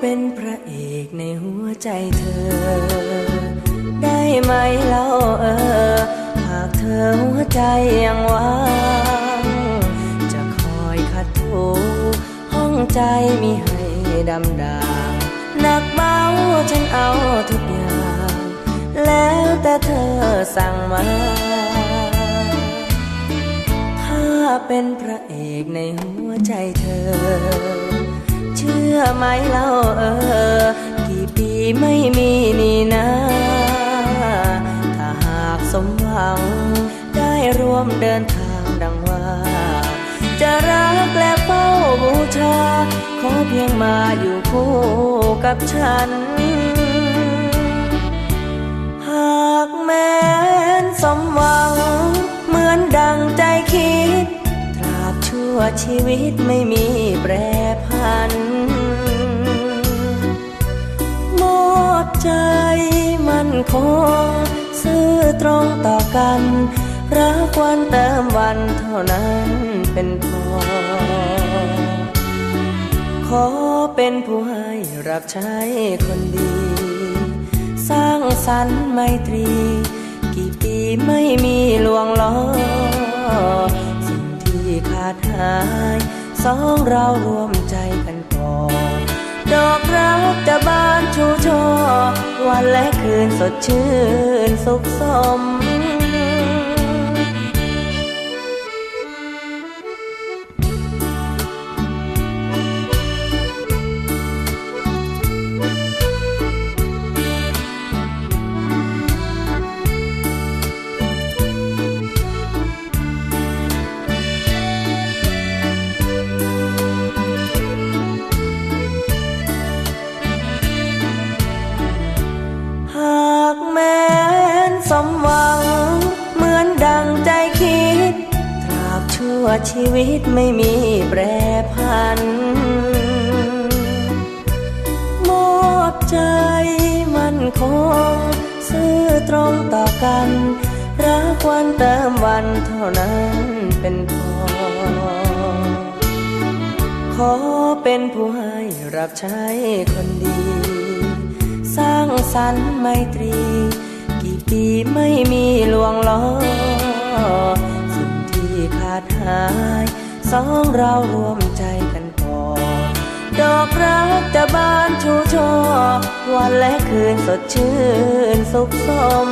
เป็นพระเอกในหัวใจเธอ ได้ไหมเล่าเออ หากเธอหัวใจยังว่างจะคอยขัดถูห้องใจมีให้ดำดางหนักเบาฉันเอาทุกอย่าง แล้วแต่เธอสั่งมา ถ้าเป็นพระเอกในหัวใจเธอ ชื่อไหมเล่าเออ กี่ปีไม่มีนี่นะถ้าหากสมหวัง ได้ร่วมเดินทางดังว่า จะรักและเฝ้าบูชา ขอเพียงมาอยู่คู่กับฉัน หากแม้นสมหวัง เหมือนดังใจคิด ตราบชั่วชีวิตไม่มีแปร คง ซื่อตรงต่อกัน รักวันเติมวันเท่านั้นเป็นพอ ขอเป็นผู้ให้รับใช้คนดี สร้างสรรค์ไมตรี กี่ปีไม่มีลวงล้อ สิ่งที่ขาดหายสองเรารวมใจกันก่อดอกรักจะบา วันและคืนสดชื่นสุขสม สมหวัง เหมือนดังใจคิด ตราบชั่วชีวิตไม่มีแปรพัน มอบใจมันคง ซื่อตรงต่อกัน รักวันเติมวันเท่านั้นเป็นพอ ขอเป็นผู้ให้รับใช้คนดี สร้างสรรค์ไมตรี กี่ปีไม่มีลวงล้อ สิ่งที่ขาดหาย สองเรารวมใจกันพอ ดอกรักจะบานชูช่อวันและคืนสดชื่นสุขสม